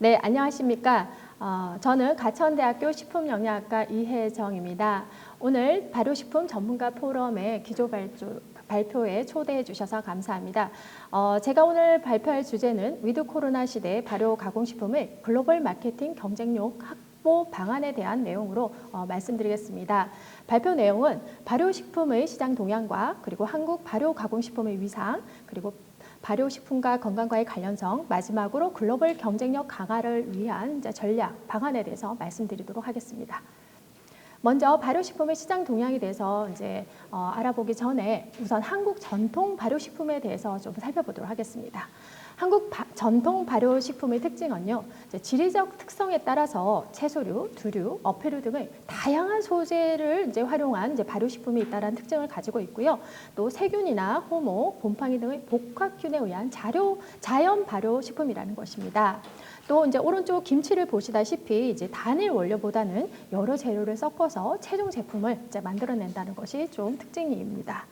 네, 안녕하십니까. 어, 저는 가천대학교 식품영양학과 이혜정입니다. 오늘 발효식품 전문가 포럼의 기조 발조, 발표에 초대해 주셔서 감사합니다. 어, 제가 오늘 발표할 주제는 위드 코로나 시대 발효 가공식품의 글로벌 마케팅 경쟁력 확보 방안에 대한 내용으로 어, 말씀드리겠습니다. 발표 내용은 발효식품의 시장 동향과 그리고 한국 발효 가공식품의 위상 그리고 발효식품과 건강과의 관련성, 마지막으로 글로벌 경쟁력 강화를 위한 전략, 방안에 대해서 말씀드리도록 하겠습니다. 먼저 발효식품의 시장 동향에 대해서 이제 어, 알아보기 전에 우선 한국 전통 발효식품에 대해서 좀 살펴보도록 하겠습니다. 한국 바, 전통 발효식품의 특징은요, 지리적 특성에 따라서 채소류, 두류, 어패류 등의 다양한 소재를 이제 활용한 이제 발효식품이 있다는 특징을 가지고 있고요. 또 세균이나 호모, 곰팡이 등의 복합균에 의한 자료, 자연 발효식품이라는 것입니다. 또 이제 오른쪽 김치를 보시다시피 이제 단일 원료보다는 여러 재료를 섞어서 최종 제품을 이제 만들어낸다는 것이 좀 특징입니다.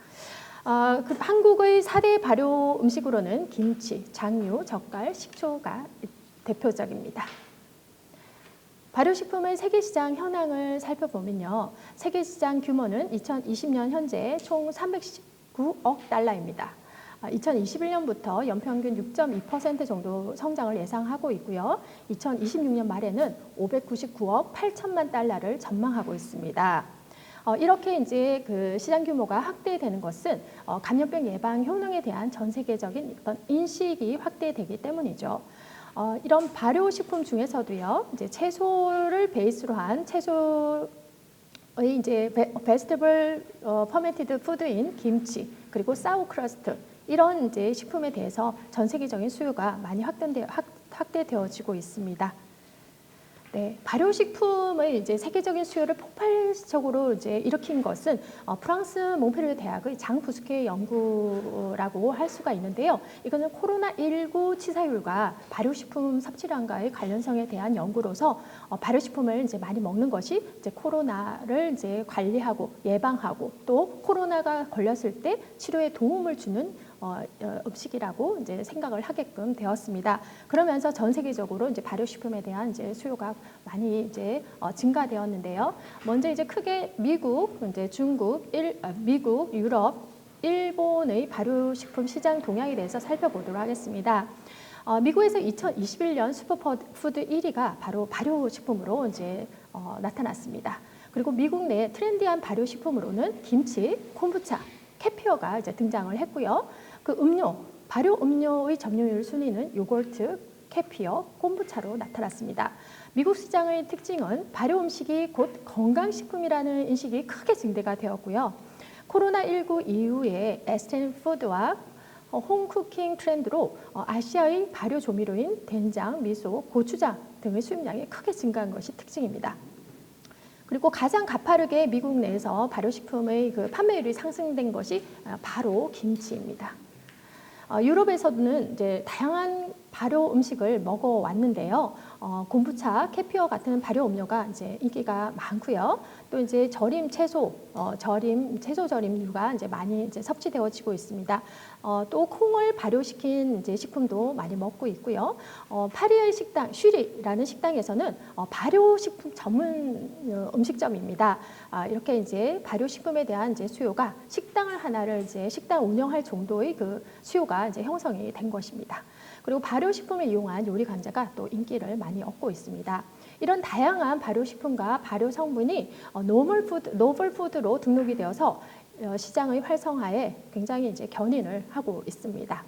어, 그 한국의 사대 발효 음식으로는 김치, 장류, 젓갈, 식초가 대표적입니다. 발효식품의 세계시장 현황을 살펴보면요. 세계시장 규모는 2020년 현재 총 319억 달러입니다. 2021년부터 아, 연평균 6.2% 정도 성장을 예상하고 있고요. 2026년 말에는 599억 8천만 달러를 전망하고 있습니다. 어, 이렇게 이제 그 시장 규모가 확대되는 것은 어, 감염병 예방 효능에 대한 전 세계적인 어떤 인식이 확대되기 때문이죠. 어, 이런 발효식품 중에서도요, 이제 채소를 베이스로 한 채소 의 이제 베스트블 어, 퍼멘티드 푸드인 김치 그리고 사우크러스트 이런 이제 식품에 대해서 전 세계적인 수요가 많이 확대 확대되어지고 있습니다. 네, 발효식품의 이제 세계적인 수요를 폭발적으로 이제 일으킨 것은 어, 프랑스 몽페르 대학의 장 부스케 연구라고 할 수가 있는데요. 이거는 코로나19 치사율과 발효식품 섭취량과의 관련성에 대한 연구로서 어, 발효식품을 이제 많이 먹는 것이 이제 코로나를 이제 관리하고 예방하고 또 코로나가 걸렸을 때 치료에 도움을 주는 어, 어, 음식이라고 이제 생각을 하게끔 되었습니다. 그러면서 전 세계적으로 이제 발효식품에 대한 이제 수요가 많이 이제 어, 증가되었는데요. 먼저 이제 크게 미국, 이제 중국, 일, 아, 미국, 유럽, 일본의 발효식품 시장 동향에 대해서 살펴보도록 하겠습니다. 어, 미국에서 2021년 슈퍼푸드 1위가 바로 발효식품으로 이제 어, 나타났습니다. 그리고 미국 내 트렌디한 발효식품으로는 김치, 콤부차, 캐피어가 이제 등장을 했고요. 그 음료, 발효 음료의 점유율 순위는 요거트, 캐피어, 콤부차로 나타났습니다. 미국 시장의 특징은 발효 음식이 곧 건강식품이라는 인식이 크게 증대가 되었고요. 코로나19 이후에 에스텐 푸드와 홈쿠킹 트렌드로 어, 아시아의 발효 조미료인 된장, 미소, 고추장 등의 수입량이 크게 증가한 것이 특징입니다. 그리고 가장 가파르게 미국 내에서 발효식품의 그 판매율이 상승된 것이 아, 바로 김치입니다. 어, 유럽에서는 이제 다양한 발효 음식을 먹어 왔는데요. 어, 곰부차, 캐피어 같은 발효 음료가 이제 인기가 많고요. 또 이제 절임 채소, 어, 절임 채소 절임류가 이제 많이 이제 섭취되어지고 있습니다. 어, 또 콩을 발효시킨 이제 식품도 많이 먹고 있고요. 어, 파리의 식당 슈리라는 식당에서는 어, 발효 식품 전문 어, 음식점입니다. 아, 이렇게 이제 발효 식품에 대한 이제 수요가 식당을 하나를 이제 식당 운영할 정도의 그 수요가 이제 형성이 된 것입니다. 그리고 발효 식품을 이용한 요리 강자가 또 인기를 많이 얻고 있습니다. 이런 다양한 발효식품과 발효 성분이 어, 노멀 푸드, 노멀 푸드로 등록이 되어서 어, 시장의 활성화에 굉장히 이제 견인을 하고 있습니다.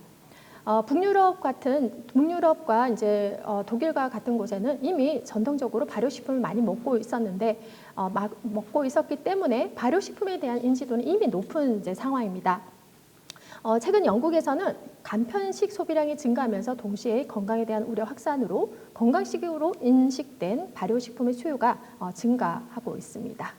어, 북유럽 같은 북유럽과 이제 어, 독일과 같은 곳에는 이미 전통적으로 발효식품을 많이 먹고 있었는데 어, 막 먹고 있었기 때문에 발효식품에 대한 인지도는 이미 높은 이제 상황입니다. 어, 최근 영국에서는 간편식 소비량이 증가하면서 동시에 건강에 대한 우려 확산으로 건강식으로 인식된 발효식품의 수요가 어, 증가하고 있습니다.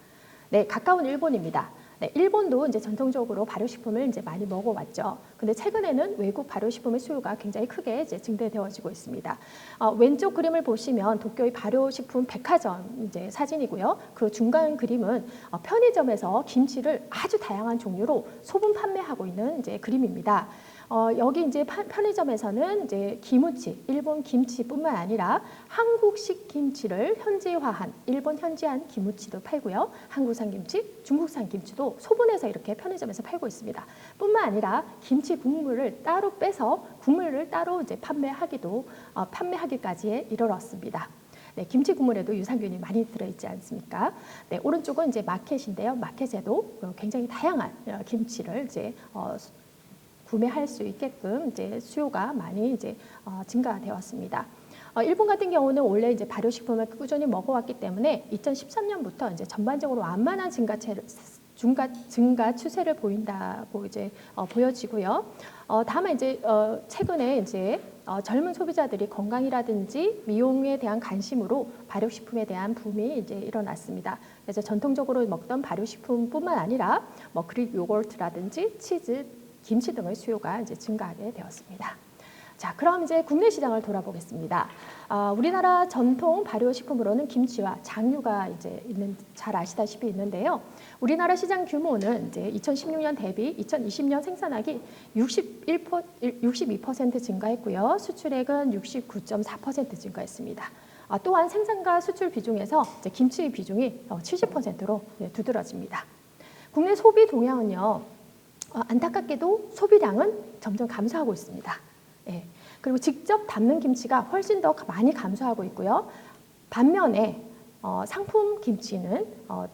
네, 가까운 일본입니다. 네, 일본도 이제 전통적으로 발효식품을 이제 많이 먹어왔죠. 근데 최근에는 외국 발효식품의 수요가 굉장히 크게 이제 증대되어지고 있습니다. 어, 왼쪽 그림을 보시면 도쿄의 발효식품 백화점 이제 사진이고요. 그 중간 그림은 어, 편의점에서 김치를 아주 다양한 종류로 소분 판매하고 있는 이제 그림입니다. 어, 여기 이제 파- 편의점에서는 이제 기무치, 일본 김치뿐만 아니라 한국식 김치를 현지화한 일본 현지한 김무치도 팔고요. 한국산 김치, 중국산 김치도 소분해서 이렇게 편의점에서 팔고 있습니다. 뿐만 아니라 김치 국물을 따로 빼서 국물을 따로 이제 판매하기도 어, 판매하기까지 이르렀습니다. 네, 김치 국물에도 유산균이 많이 들어있지 않습니까? 네, 오른쪽은 이제 마켓인데요. 마켓에도 어, 굉장히 다양한 어, 김치를 이제 어, 수- 구매할 수 있게끔 이제 수요가 많이 이제 어, 증가되었습니다. 어, 일본 같은 경우는 원래 이제 발효식품을 꾸준히 먹어왔기 때문에 2013년부터 이제 전반적으로 완만한 증가체를 증가, 증가 추세를 보인다고 이제 어, 보여지고요. 어, 다만 이제 어, 최근에 이제 어, 젊은 소비자들이 건강이라든지 미용에 대한 관심으로 발효식품에 대한 붐이 이제 일어났습니다. 그래서 전통적으로 먹던 발효식품뿐만 아니라 뭐 그릭 요거트라든지 치즈, 김치 등의 수요가 이제 증가하게 되었습니다. 자, 그럼 이제 국내 시장을 돌아보겠습니다. 아, 우리나라 전통 발효식품으로는 김치와 장류가 이제 있는 잘 아시다시피 있는데요. 우리나라 시장 규모는 이제 2016년 대비 2020년 생산액이 61% 62% 증가했고요. 수출액은 69.4% 증가했습니다. 아, 또한 생산과 수출 비중에서 김치의 비중이 70%로 두드러집니다. 국내 소비 동향은요. 어, 안타깝게도 소비량은 점점 감소하고 있습니다. 예. 그리고 직접 담는 김치가 훨씬 더 많이 감소하고 있고요. 반면에 어, 상품 김치는 어,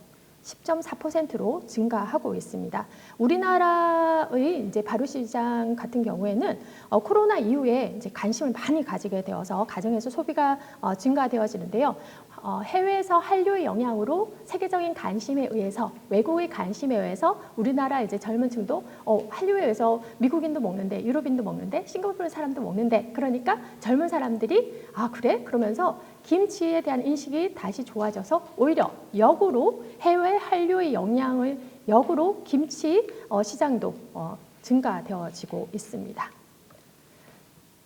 10.4%로 증가하고 있습니다. 우리나라의 이제 발효 시장 같은 경우에는 어, 코로나 이후에 이제 관심을 많이 가지게 되어서 가정에서 소비가 어, 증가되어지는데요. 어, 해외에서 한류의 영향으로 세계적인 관심에 의해서 외국의 관심에 의해서 우리나라 이제 젊은층도 어, 한류에 의해서 미국인도 먹는데 유럽인도 먹는데 싱가포르 사람도 먹는데 그러니까 젊은 사람들이 아 그래 그러면서 김치에 대한 인식이 다시 좋아져서 오히려 역으로 해외 한류의 영향을 역으로 김치 어, 시장도 어, 증가되어지고 있습니다.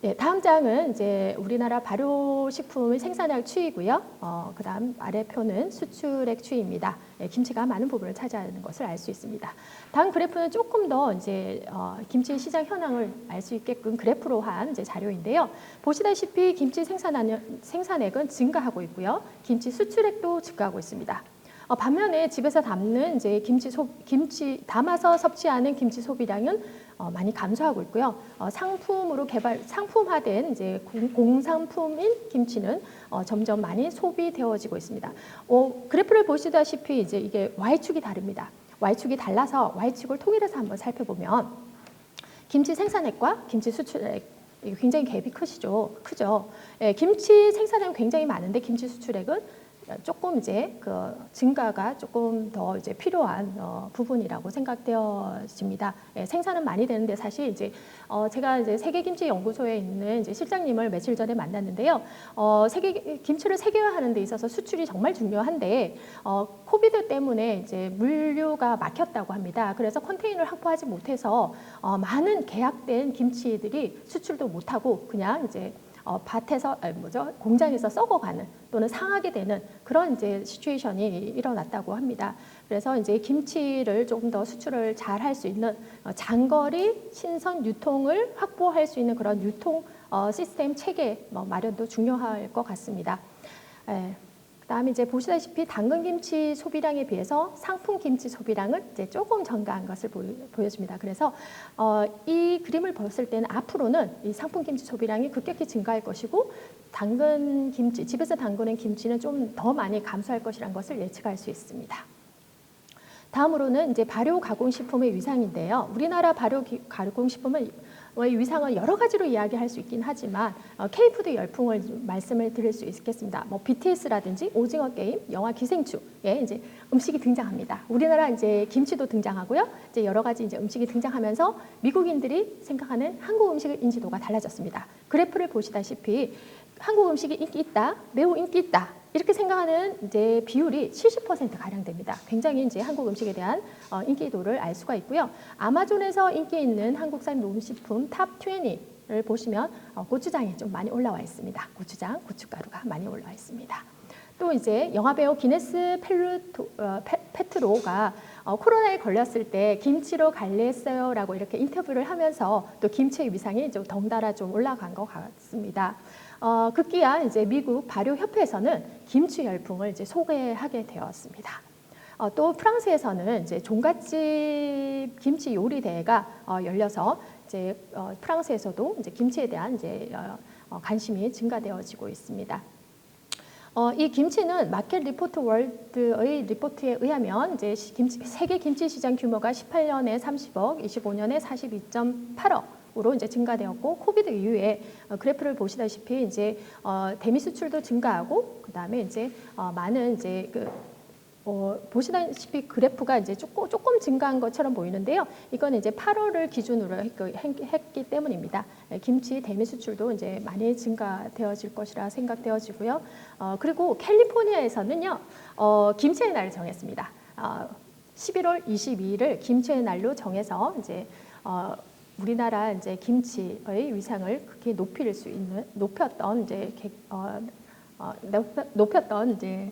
네, 다음 장은 이제 우리나라 발효식품의 생산량 추이고요. 어, 그 다음 아래 표는 수출액 추이입니다. 네, 김치가 많은 부분을 차지하는 것을 알 수 있습니다. 다음 그래프는 조금 더 이제 어, 김치 시장 현황을 알 수 있게끔 그래프로 한 이제 자료인데요. 보시다시피 김치 생산한, 생산액은 증가하고 있고요. 김치 수출액도 증가하고 있습니다. 어, 반면에 집에서 담는 이제 김치 소, 김치 담아서 섭취하는 김치 소비량은 어, 많이 감소하고 있고요. 어, 상품으로 개발 상품화된 이제 공, 공상품인 김치는 어, 점점 많이 소비되어지고 있습니다. 어, 그래프를 보시다시피 이제 이게 Y축이 다릅니다. Y축이 달라서 Y축을 통일해서 한번 살펴보면 김치 생산액과 김치 수출액 굉장히 갭이 크시죠, 크죠. 예, 김치 생산량은 굉장히 많은데 김치 수출액은 조금 이제 그 증가가 조금 더 이제 필요한 어, 부분이라고 생각되어집니다. 예, 생산은 많이 되는데 사실 이제 어, 제가 이제 세계김치 연구소에 있는 이제 실장님을 며칠 전에 만났는데요. 어, 세계 김치를 세계화하는 데 있어서 수출이 정말 중요한데 어, 코비드 때문에 이제 물류가 막혔다고 합니다. 그래서 컨테이너를 확보하지 못해서 어, 많은 계약된 김치들이 수출도 못하고 그냥 이제 어, 밭에서 아니, 뭐죠 공장에서 썩어가는 또는 상하게 되는 그런 이제 시츄에이션이 일어났다고 합니다. 그래서 이제 김치를 조금 더 수출을 잘 할 수 있는 어, 장거리 신선 유통을 확보할 수 있는 그런 유통 어, 시스템 체계 뭐 마련도 중요할 것 같습니다. 예. 그다음에 이제 보시다시피 당근 김치 소비량에 비해서 상품 김치 소비량은 이제 조금 증가한 것을 보여, 줍니다 그래서 어, 이 그림을 봤을 때는 앞으로는 이 상품 김치 소비량이 급격히 증가할 것이고 당근 김치 집에서 담그는 김치는 좀 더 많이 감소할 것이라는 것을 예측할 수 있습니다. 다음으로는 이제 발효 가공식품의 위상인데요. 우리나라 발효 기- 가공식품은 의 위상은 여러 가지로 이야기할 수 있긴 하지만 어, K푸드 열풍을 좀 말씀을 드릴 수 있겠습니다. 뭐 BTS라든지 오징어 게임, 영화 기생충에 이제 음식이 등장합니다. 우리나라 이제 김치도 등장하고요. 이제 여러 가지 이제 음식이 등장하면서 미국인들이 생각하는 한국 음식의 인지도가 달라졌습니다. 그래프를 보시다시피 한국 음식이 인기 있다, 매우 인기 있다. 이렇게 생각하는 이제 비율이 70% 가량 됩니다. 굉장히 이제 한국 음식에 대한 어, 인기도를 알 수가 있고요. 아마존에서 인기 있는 한국산 농식품 탑 20를 보시면 어, 고추장이 좀 많이 올라와 있습니다. 고추장, 고춧가루가 많이 올라와 있습니다. 또 이제 영화배우 기네스 펠루토, 어, 페, 페트로가 어, 코로나에 걸렸을 때 김치로 관리했어요라고 이렇게 인터뷰를 하면서 또 김치의 위상이 좀 덩달아 좀 올라간 것 같습니다. 어, 급기야 이제 미국 발효협회에서는 김치 열풍을 이제 소개하게 되었습니다. 어, 또 프랑스에서는 이제 종갓집 김치 요리 대회가 어, 열려서 이제 어, 프랑스에서도 이제 김치에 대한 이제 어, 어, 관심이 증가되어지고 있습니다. 어, 이 김치는 마켓 리포트 월드의 리포트에 의하면 이제 시- 김치, 세계 김치 시장 규모가 18년에 30억, 25년에 42.8억 으로 이제 증가되었고 코비드 이후에 어, 그래프를 보시다시피 이제 어, 대미 수출도 증가하고 그 다음에 이제 어, 많은 이제 그 어, 보시다시피 그래프가 이제 조금, 조금 증가한 것처럼 보이는데요. 이건 이제 8월을 기준으로 했, 했기 때문입니다. 예, 김치 대미 수출도 이제 많이 증가되어질 것이라 생각되어지고요. 어, 그리고 캘리포니아에서는요, 어, 김치의 날을 정했습니다. 어, 11월 22일을 김치의 날로 정해서 이제 어, 우리나라 이제 김치의 위상을 그렇게 높일 수 있는 높였던 이제 개- 어, 어, 높- 높였던 이제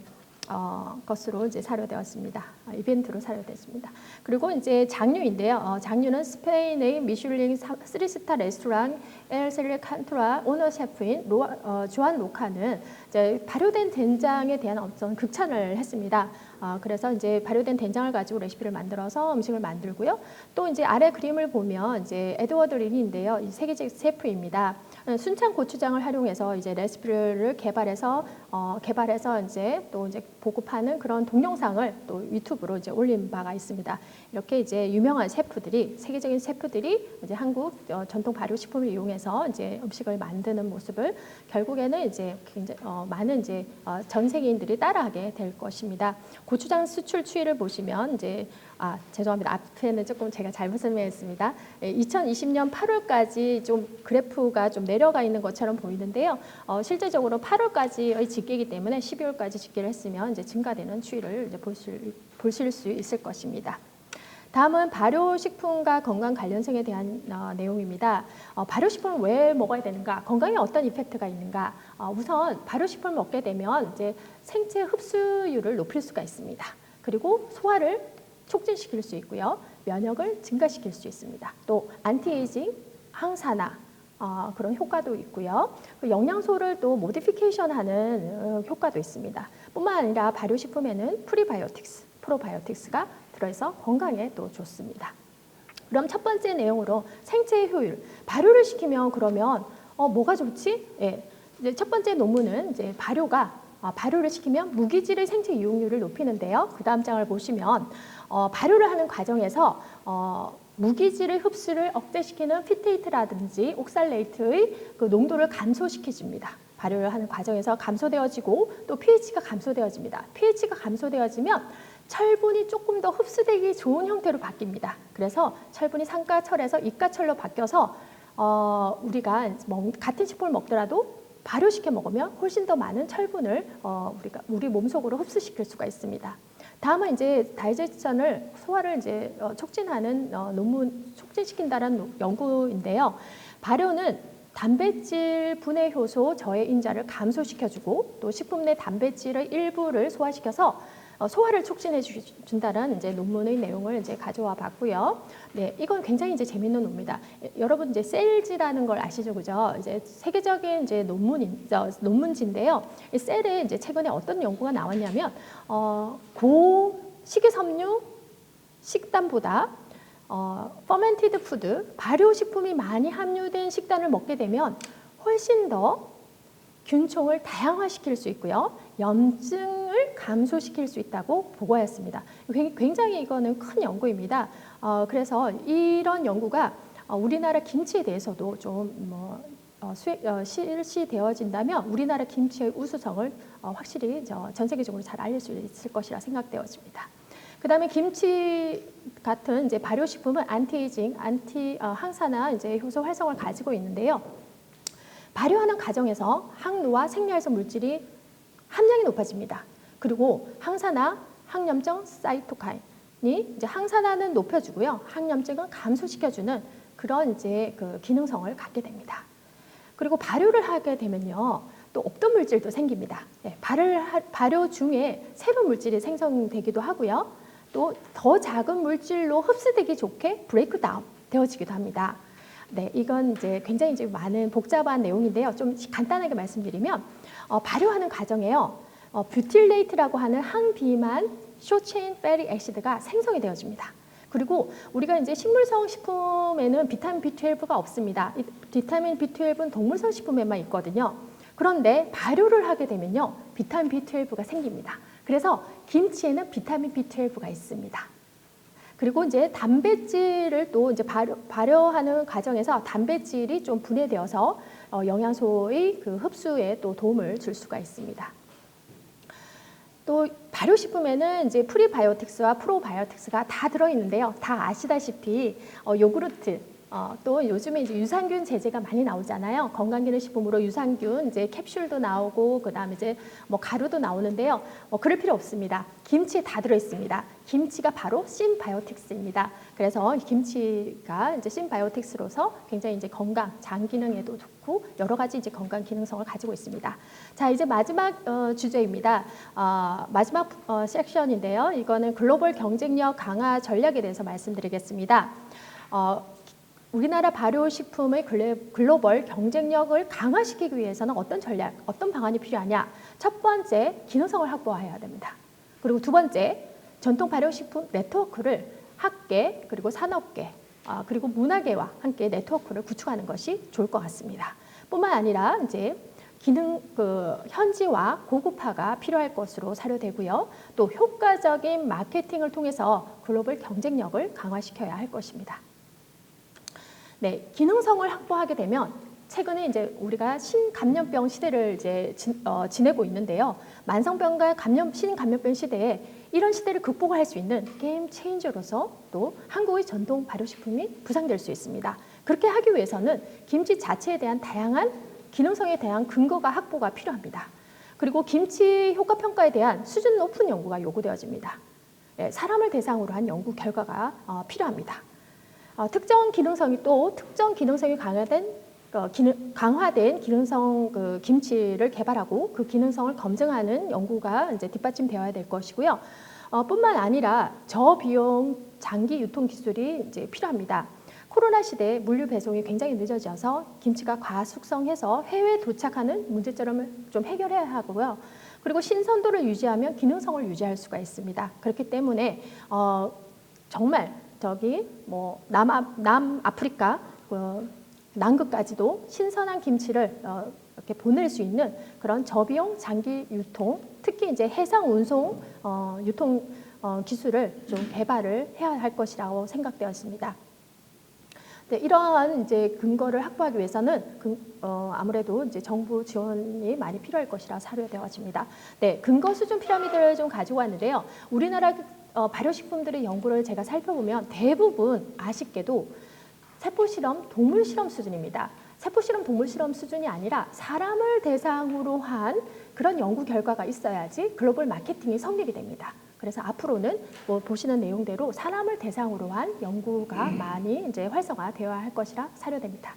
어, 것으로 이제 사료되었습니다. 어, 이벤트로 사료됐습니다. 그리고 이제 장류인데요. 어, 장류는 스페인의 미슐링 3스타 레스토랑 엘 셀레 칸토라 오너 셰프인 로, 어, 조한 로카는 이제 발효된 된장에 대한 어떤 극찬을 했습니다. 어, 그래서 이제 발효된 된장을 가지고 레시피를 만들어서 음식을 만들고요. 또 이제 아래 그림을 보면 이제 에드워드 린인데요. 이 세계적 셰프입니다. 어, 순창 고추장을 활용해서 이제 레시피를 개발해서 어, 개발해서 이제 또 이제 보급하는 그런 동영상을 또 유튜브로 이제 올린 바가 있습니다. 이렇게 이제 유명한 셰프들이 세계적인 셰프들이 이제 한국 어, 전통 발효 식품을 이용해서 이제 음식을 만드는 모습을 결국에는 이제 굉장히 어, 많은 이제 어, 전 세계인들이 따라하게 될 것입니다. 고추장 수출 추이를 보시면 이제 아 죄송합니다 앞에는 조금 제가 잘못 설명했습니다. 예, 2020년 8월까지 좀 그래프가 좀 내려가 있는 것처럼 보이는데요. 어, 실제적으로 8월까지의 집계이기 때문에 12월까지 집계를 했으면 이제 증가되는 추이를 이제 보실 보실 수 있을 것입니다. 다음은 발효식품과 건강 관련성에 대한 어, 내용입니다. 어, 발효식품을 왜 먹어야 되는가? 건강에 어떤 이펙트가 있는가? 어, 우선 발효식품을 먹게 되면 이제 생체 흡수율을 높일 수가 있습니다. 그리고 소화를 촉진시킬 수 있고요. 면역을 증가시킬 수 있습니다. 또 안티에이징, 항산화 어, 그런 효과도 있고요. 그 영양소를 또 모디피케이션하는 어, 효과도 있습니다. 뿐만 아니라 발효식품에는 프리바이오틱스, 프로바이오틱스가 들어있어 건강에 또 좋습니다. 그럼 첫 번째 내용으로 생체 효율. 발효를 시키면 그러면 어, 뭐가 좋지? 예. 이제 첫 번째 논문은 이제 발효가 아, 발효를 시키면 무기질의 생체 이용률을 높이는데요. 그 다음 장을 보시면 어, 발효를 하는 과정에서 어, 무기질의 흡수를 억제시키는 피테이트라든지 옥살레이트의 그 농도를 감소시켜줍니다. 발효를 하는 과정에서 감소되어지고 또 pH가 감소되어집니다. pH가 감소되어지면 철분이 조금 더 흡수되기 좋은 형태로 바뀝니다. 그래서 철분이 상가철에서 이가철로 바뀌어서 어, 우리가 먹, 같은 식품을 먹더라도 발효시켜 먹으면 훨씬 더 많은 철분을 어, 우리가 우리 몸속으로 흡수시킬 수가 있습니다. 다음은 이제 다이제션을 소화를 이제 어, 촉진하는 어, 논문 촉진시킨다는 노- 연구인데요. 발효는 단백질 분해 효소 저해 인자를 감소시켜주고 또 식품 내 단백질의 일부를 소화시켜서 어, 소화를 촉진해 주- 준다는 이제 논문의 내용을 이제 가져와 봤고요. 네, 이건 굉장히 이제 재밌는 논문입니다. 예, 여러분 이제 셀즈라는 걸 아시죠, 그죠? 이제 세계적인 이제 논문인 저, 논문지인데요. 이 셀에 이제 최근에 어떤 연구가 나왔냐면 어, 고 식이섬유 식단보다 어, 퍼멘티드 푸드 발효 식품이 많이 함유된 식단을 먹게 되면 훨씬 더 균총을 다양화시킬 수 있고요. 염증을 감소시킬 수 있다고 보고하였습니다. 굉- 굉장히 이거는 큰 연구입니다. 어, 그래서 이런 연구가 어, 우리나라 김치에 대해서도 좀뭐 어, 수혜- 어, 실시되어진다면 우리나라 김치의 우수성을 어, 확실히 저, 전 세계적으로 잘 알릴 수 있을 것이라 생각되어집니다. 그다음에 김치 같은 이제 발효식품은 안티에이징, 안티 어, 항산화 이제 효소 활성을 가지고 있는데요. 발효하는 과정에서 항노와 생리활성 물질이 함량이 높아집니다. 그리고 항산화, 항염증, 사이토카인이 이제 항산화는 높여주고요, 항염증은 감소시켜주는 그런 이제 그 기능성을 갖게 됩니다. 그리고 발효를 하게 되면요, 또 없던 물질도 생깁니다. 네, 발효, 발효 중에 새로운 물질이 생성되기도 하고요. 또 더 작은 물질로 흡수되기 좋게 브레이크 다운 되어지기도 합니다. 네, 이건 이제 굉장히 이제 많은 복잡한 내용인데요. 좀 간단하게 말씀드리면 어, 발효하는 과정에요. 어, 뷰틸레이트라고 하는 항비만 쇼체인 페리 액시드가 생성이 되어집니다. 그리고 우리가 이제 식물성 식품에는 비타민 B12가 없습니다. 이 비타민 B12는 동물성 식품에만 있거든요. 그런데 발효를 하게 되면요. 비타민 B12가 생깁니다. 그래서 김치에는 비타민 B12가 있습니다. 그리고 이제 단백질을 또 이제 발효, 발효하는 과정에서 단백질이 좀 분해되어서 어, 영양소의 그 흡수에 또 도움을 줄 수가 있습니다. 또 발효식품에는 이제 프리바이오틱스와 프로바이오틱스가 다 들어있는데요. 다 아시다시피 어, 요구르트, 어, 또 요즘에 이제 유산균 제제가 많이 나오잖아요. 건강기능식품으로 유산균 이제 캡슐도 나오고 그다음에 이제 뭐 가루도 나오는데요. 뭐 그럴 필요 없습니다. 김치에 다 들어 있습니다. 김치가 바로 심바이오틱스입니다. 그래서 김치가 이제 심바이오틱스로서 굉장히 이제 건강, 장 기능에도 좋고 여러 가지 이제 건강 기능성을 가지고 있습니다. 자 이제 마지막 어, 주제입니다. 어, 마지막 어, 섹션인데요. 이거는 글로벌 경쟁력 강화 전략에 대해서 말씀드리겠습니다. 어, 우리나라 발효식품의 글로벌 경쟁력을 강화시키기 위해서는 어떤 전략, 어떤 방안이 필요하냐? 첫 번째, 기능성을 확보해야 됩니다. 그리고 두 번째, 전통 발효식품 네트워크를 학계, 그리고 산업계, 아, 그리고 문화계와 함께 네트워크를 구축하는 것이 좋을 것 같습니다. 뿐만 아니라 이제 기능 그 현지화 고급화가 필요할 것으로 사료되고요. 또 효과적인 마케팅을 통해서 글로벌 경쟁력을 강화시켜야 할 것입니다. 네, 기능성을 확보하게 되면 최근에 이제 우리가 신감염병 시대를 이제 지, 어, 지내고 있는데요. 만성병과 감염 신감염병 시대에 이런 시대를 극복할 수 있는 게임 체인저로서 또 한국의 전통 발효식품이 부상될 수 있습니다. 그렇게 하기 위해서는 김치 자체에 대한 다양한 기능성에 대한 근거가 확보가 필요합니다. 그리고 김치 효과 평가에 대한 수준 높은 연구가 요구되어집니다. 네, 사람을 대상으로 한 연구 결과가 어, 필요합니다. 어, 특정 기능성이 또 특정 기능성이 강화된 어, 기능, 강화된 기능성 그 김치를 개발하고 그 기능성을 검증하는 연구가 이제 뒷받침되어야 될 것이고요. 어, 뿐만 아니라 저비용 장기 유통 기술이 이제 필요합니다. 코로나 시대에 물류 배송이 굉장히 늦어져서 김치가 과숙성해서 해외에 도착하는 문제점을 좀 해결해야 하고요. 그리고 신선도를 유지하면 기능성을 유지할 수가 있습니다. 그렇기 때문에 어, 정말 저기 뭐 남아, 남아프리카 그 남극까지도 신선한 김치를 어, 이렇게 보낼 수 있는 그런 저비용 장기 유통, 특히 이제 해상 운송 어, 유통 어, 기술을 좀 개발을 해야 할 것이라고 생각되었습니다. 네, 이러한 이제 근거를 확보하기 위해서는 그, 어, 아무래도 이제 정부 지원이 많이 필요할 것이라 사료되어집니다. 네, 근거 수준 피라미드를 좀 가지고 왔는데요. 우리나라 어, 발효식품들의 연구를 제가 살펴보면 대부분 아쉽게도 세포 실험, 동물 실험 수준입니다. 세포 실험, 동물 실험 수준이 아니라 사람을 대상으로 한 그런 연구 결과가 있어야지 글로벌 마케팅이 성립이 됩니다. 그래서 앞으로는 뭐 보시는 내용대로 사람을 대상으로 한 연구가 많이 이제 활성화되어야 할 것이라 사료됩니다.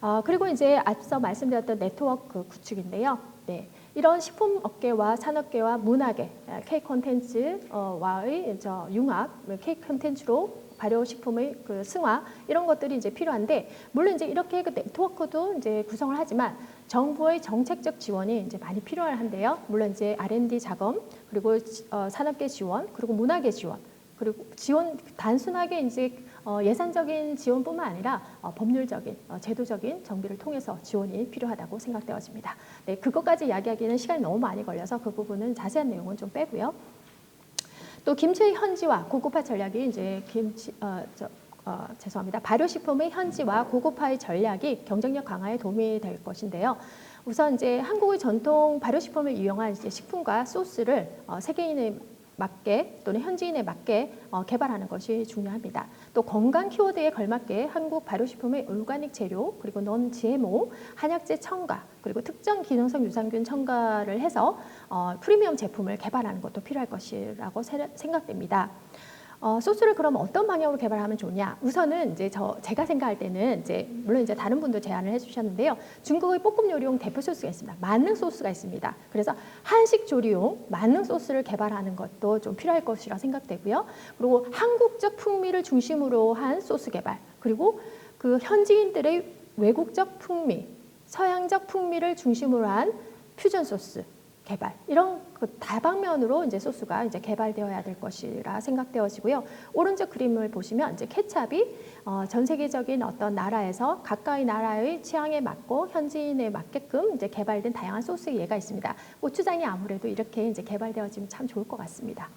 어, 그리고 이제 앞서 말씀드렸던 네트워크 구축인데요. 네. 이런 식품 업계와 산업계와 문화계, K 콘텐츠와의 저 융합, K 콘텐츠로 발효식품의 그 승화 이런 것들이 이제 필요한데 물론 이제 이렇게 그 네트워크도 이제 구성을 하지만 정부의 정책적 지원이 이제 많이 필요한데요. 물론 이제 R&D 자금 그리고 어, 산업계 지원 그리고 문화계 지원 그리고 지원 단순하게 이제 어, 예산적인 지원뿐만 아니라 어, 법률적인 어, 제도적인 정비를 통해서 지원이 필요하다고 생각되어집니다. 네, 그것까지 이야기하기는 시간이 너무 많이 걸려서 그 부분은 자세한 내용은 좀 빼고요. 또 김치 현지화 고급화 전략이 이제 김치 어, 저, 어, 죄송합니다. 발효식품의 현지화 고급화의 전략이 경쟁력 강화에 도움이 될 것인데요. 우선 이제 한국의 전통 발효식품을 이용한 이제 식품과 소스를 어, 세계인의 맞게 또는 현지인에 맞게 어, 개발하는 것이 중요합니다. 또 건강 키워드에 걸맞게 한국 발효식품의 올가닉 재료 그리고 넌 GMO 한약재 첨가 그리고 특정 기능성 유산균 첨가를 해서 어, 프리미엄 제품을 개발하는 것도 필요할 것이라고 생각됩니다. 어, 소스를 그럼 어떤 방향으로 개발하면 좋냐? 우선은 이제 저 제가 생각할 때는 이제 물론 이제 다른 분도 제안을 해주셨는데요. 중국의 볶음 요리용 대표 소스가 있습니다. 만능 소스가 있습니다. 그래서 한식 조리용 만능 소스를 개발하는 것도 좀 필요할 것이라 생각되고요. 그리고 한국적 풍미를 중심으로 한 소스 개발 그리고 그 현지인들의 외국적 풍미, 서양적 풍미를 중심으로 한 퓨전 소스 개발 이런 그 다방면으로 이제 소스가 이제 개발되어야 될 것이라 생각되어지고요. 오른쪽 그림을 보시면 이제 케찹이 어, 전 세계적인 어떤 나라에서 가까이 나라의 취향에 맞고 현지인에 맞게끔 이제 개발된 다양한 소스의 예가 있습니다. 고추장이 아무래도 이렇게 이제 개발되어지면 참 좋을 것 같습니다.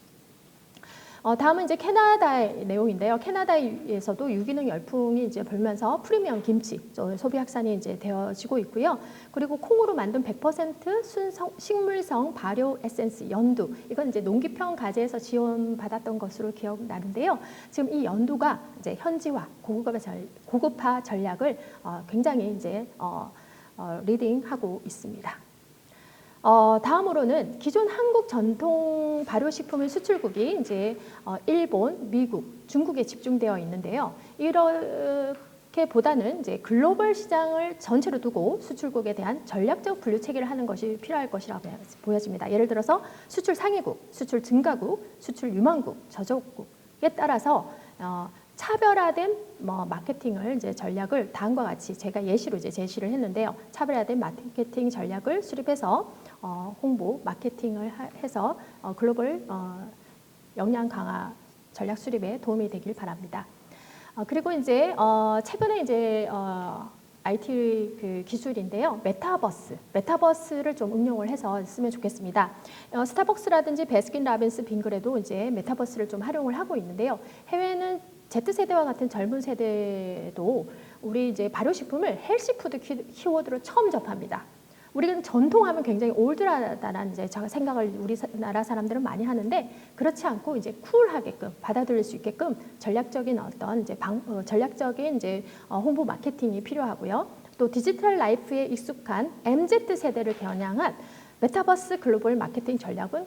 어, 다음은 이제 캐나다의 내용인데요. 캐나다에서도 유기농 열풍이 이제 불면서 프리미엄 김치 소비 확산이 이제 되어지고 있고요. 그리고 콩으로 만든 100% 순성 식물성 발효 에센스 연두 이건 이제 농기평 과제에서 지원받았던 것으로 기억나는데요. 지금 이 연두가 이제 현지화 고급화, 전, 고급화 전략을 어, 굉장히 이제 어, 어, 리딩하고 있습니다. 어, 다음으로는 기존 한국 전통 발효식품의 수출국이 이제 어, 일본, 미국, 중국에 집중되어 있는데요. 이렇게 보다는 이제 글로벌 시장을 전체로 두고 수출국에 대한 전략적 분류 체계를 하는 것이 필요할 것이라고 보여집니다. 예를 들어서 수출 상위국, 수출 증가국, 수출 유망국, 저조국에 따라서 어, 차별화된 뭐 마케팅을 이제 전략을 다음과 같이 제가 예시로 이제 제시를 했는데요. 차별화된 마케팅 전략을 수립해서 어, 홍보, 마케팅을 하, 해서 어, 글로벌 어, 역량 강화 전략 수립에 도움이 되길 바랍니다. 어, 그리고 이제 어, 최근에 이제 어, IT 그 기술인데요. 메타버스, 메타버스를 좀 응용을 해서 쓰면 좋겠습니다. 어, 스타벅스라든지 베스킨 라빈스 빙그레도 이제 메타버스를 좀 활용을 하고 있는데요. 해외는 Z세대와 같은 젊은 세대도 우리 이제 발효식품을 헬시푸드 키워드로 처음 접합니다. 우리가 전통하면 굉장히 올드하다는 이제 생각을 우리나라 사람들은 많이 하는데 그렇지 않고 이제 쿨하게끔 받아들일 수 있게끔 전략적인 어떤 이제 방, 어, 전략적인 이제 어, 홍보 마케팅이 필요하고요. 또 디지털 라이프에 익숙한 MZ 세대를 겨냥한 메타버스 글로벌 마케팅 전략은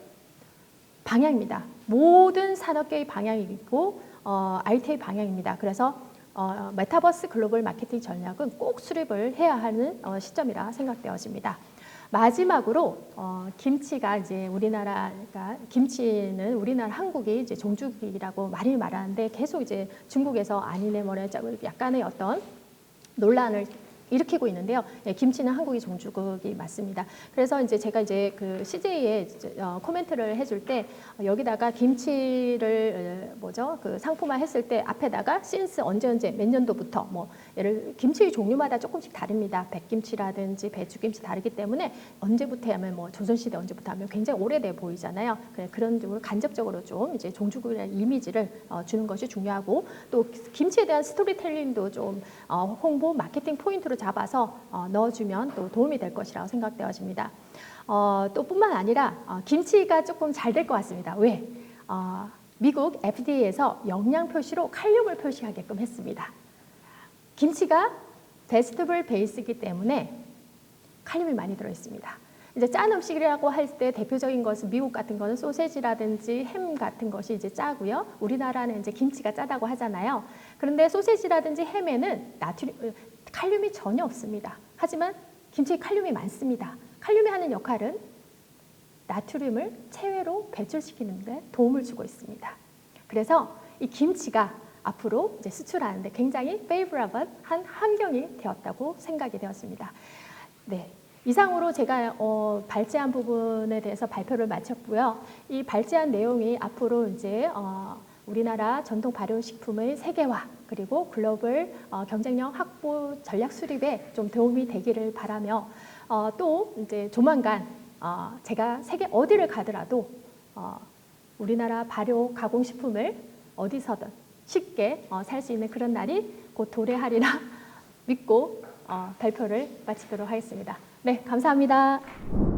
방향입니다. 모든 산업계의 방향이고 어, RTA 방향입니다. 그래서 어, 메타버스 글로벌 마케팅 전략은 꼭 수립을 해야 하는 어, 시점이라 생각되어집니다. 마지막으로 어, 김치가 이제 우리나라가 김치는 우리나라 한국이 이제 종주국이라고 많이 말하는데 계속 이제 중국에서 아니네 뭐래 약간의 어떤 논란을 일으키고 있는데요. 예, 김치는 한국이 종주국이 맞습니다. 그래서 이제 제가 이제 그 CJ에 어, 코멘트를 해줄 때 어, 여기다가 김치를 어, 뭐죠 그 상품화 했을 때 앞에다가 신스 언제 언제 몇 년도부터 뭐 예를 김치 종류마다 조금씩 다릅니다. 백김치라든지 배추김치 다르기 때문에 언제부터 하면 뭐 조선시대 언제부터 하면 굉장히 오래돼 보이잖아요. 그런 쪽으로 간접적으로 좀 이제 종주국이라는 이미지를 어, 주는 것이 중요하고 또 김치에 대한 스토리텔링도 좀 어, 홍보 마케팅 포인트로 잡아서 어, 넣어주면 또 도움이 될 것이라고 생각되어집니다. 어, 또 뿐만 아니라 어, 김치가 조금 잘 될 것 같습니다. 왜? 어, 미국 FDA에서 영양 표시로 칼륨을 표시하게끔 했습니다. 김치가 베스트블 베이스이기 때문에 칼륨이 많이 들어 있습니다. 이제 짠 음식이라고 할 때 대표적인 것은 미국 같은 거는 소세지라든지 햄 같은 것이 이제 짜고요. 우리나라는 이제 김치가 짜다고 하잖아요. 그런데 소세지라든지 햄에는 나트륨, 칼륨이 전혀 없습니다. 하지만 김치에 칼륨이 많습니다. 칼륨이 하는 역할은 나트륨을 체외로 배출시키는 데 도움을 주고 있습니다. 그래서 이 김치가 앞으로 이제 수출하는데 굉장히 페이브러블한 환경이 되었다고 생각이 되었습니다. 네. 이상으로 제가 어, 발제한 부분에 대해서 발표를 마쳤고요. 이 발제한 내용이 앞으로 이제 어, 우리나라 전통 발효식품의 세계화 그리고 글로벌 어, 경쟁력 확보 전략 수립에 좀 도움이 되기를 바라며 어, 또 이제 조만간 어, 제가 세계 어디를 가더라도 어, 우리나라 발효 가공식품을 어디서든 쉽게 어, 살수 있는 그런 날이 곧 도래하리라 믿고 어, 발표를 마치도록 하겠습니다. 네, 감사합니다.